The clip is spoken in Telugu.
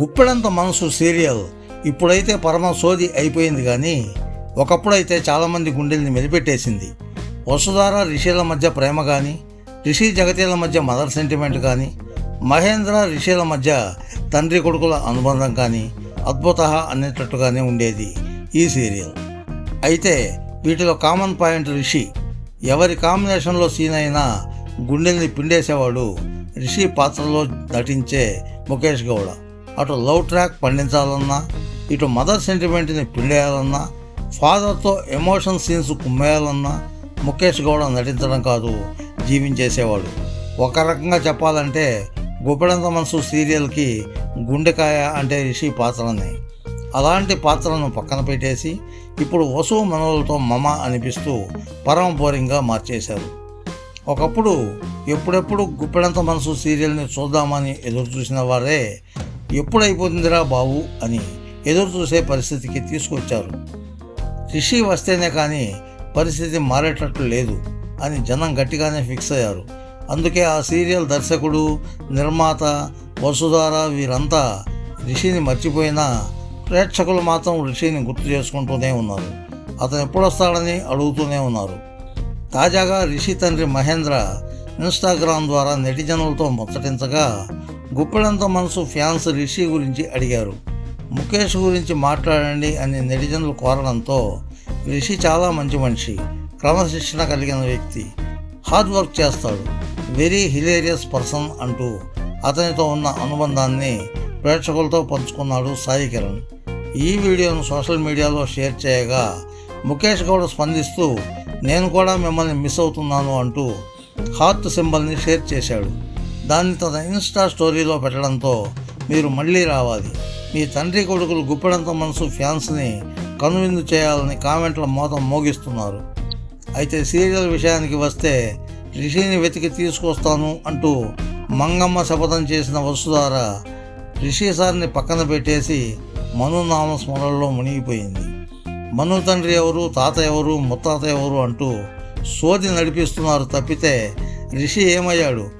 గుప్పెడంత మనసు సీరియల్. ఇప్పుడైతే పరమ సోది అయిపోయింది కానీ ఒకప్పుడైతే చాలామంది గుండెల్ని మెలిపెట్టేసింది వసుధార రిషిల మధ్య ప్రేమ కానీ రిషి జగతీల మధ్య మదర్ సెంటిమెంట్ కానీ మహేంద్ర రిషిల మధ్య తండ్రి కొడుకుల అనుబంధం కానీ అద్భుత అనేటట్టుగానే ఉండేది ఈ సీరియల్. అయితే వీటిలో కామన్ పాయింట్ రిషి. ఎవరి కాంబినేషన్లో సీన్ అయినా గుండెల్ని పిండేసేవాడు రిషి పాత్రలో నటించే ముఖేష్ గౌడ. అటు లవ్ ట్రాక్ పండించాలన్నా ఇటు మదర్ సెంటిమెంట్ని పిండేయాలన్నా ఫాదర్తో ఎమోషన్ సీన్స్ కుమ్మేయాలన్నా ముఖేష్ గౌడ నటించడం కాదు జీవించేసేవాడు. ఒక రకంగా చెప్పాలంటే గుప్పెడంత మనసు సీరియల్కి గుండెకాయ అంటే రిషి పాత్రని. అలాంటి పాత్రను పక్కన పెట్టేసి ఇప్పుడు వసు మనవులతో మమ అనిపిస్తూ పరమ బోరింగ్గా మార్చేశారు. ఒకప్పుడు ఎప్పుడెప్పుడు గుప్పెడంత మనసు సీరియల్ని చూద్దామని ఎదురు చూసిన వారే ఎప్పుడైపోతుందిరా బావు అని ఎదురు చూసే పరిస్థితికి తీసుకొచ్చారు. రిషి వస్తేనే కానీ పరిస్థితి మారేటట్లు లేదు అని జనం గట్టిగానే ఫిక్స్ అయ్యారు. అందుకే ఆ సీరియల్ దర్శకుడు నిర్మాత వసుధార వీరంతా రిషిని మర్చిపోయినా ప్రేక్షకులు మాత్రం రిషిని గుర్తు చేసుకుంటూనే ఉన్నారు. అతను ఎప్పుడొస్తాడని అడుగుతూనే ఉన్నారు. తాజాగా రిషి తండ్రి మహేంద్ర ఇన్స్టాగ్రామ్ ద్వారా నెటిజనులతో ముచ్చటించగా గుప్పెడంత మనసు ఫ్యాన్స్ రిషి గురించి అడిగారు. ముఖేష్ గురించి మాట్లాడండి అని నెటిజన్లు కోరడంతో రిషి చాలా మంచి మనిషి క్రమశిక్షణ కలిగిన వ్యక్తి హార్డ్ వర్క్ చేస్తాడు వెరీ హిలేరియస్ పర్సన్ అంటూ అతనితో ఉన్న అనుబంధాన్ని ప్రేక్షకులతో పంచుకున్నాడు సాయి కిరణ్. ఈ వీడియోను సోషల్ మీడియాలో షేర్ చేయగా ముఖేష్ గౌడ్ స్పందిస్తూ నేను కూడా మిమ్మల్ని మిస్ అవుతున్నాను అంటూ హార్ట్ సింబల్ని షేర్ చేశాడు. దాన్ని తన ఇన్స్టా స్టోరీలో పెట్టడంతో మీరు మళ్ళీ రావాలి. మీ తండ్రి కొడుకులు గుప్పెడంత మనసు ఫ్యాన్స్ని కనువిందు చేయాలని కామెంట్ల మోతం మోగిస్తున్నారు. అయితే సీరియల్ విషయానికి వస్తే రిషిని వెతికి తీసుకొస్తాను అంటూ మంగమ్మ శపథం చేసిన వసుధార రిషి సార్ని పక్కన పెట్టేసి మను స్మరణలో మునిగిపోయింది. మను తండ్రి ఎవరు తాత ఎవరు ముత్తాత ఎవరు అంటూ సోది నడిపిస్తున్నారు తప్పితే రిషి ఏమయ్యాడు?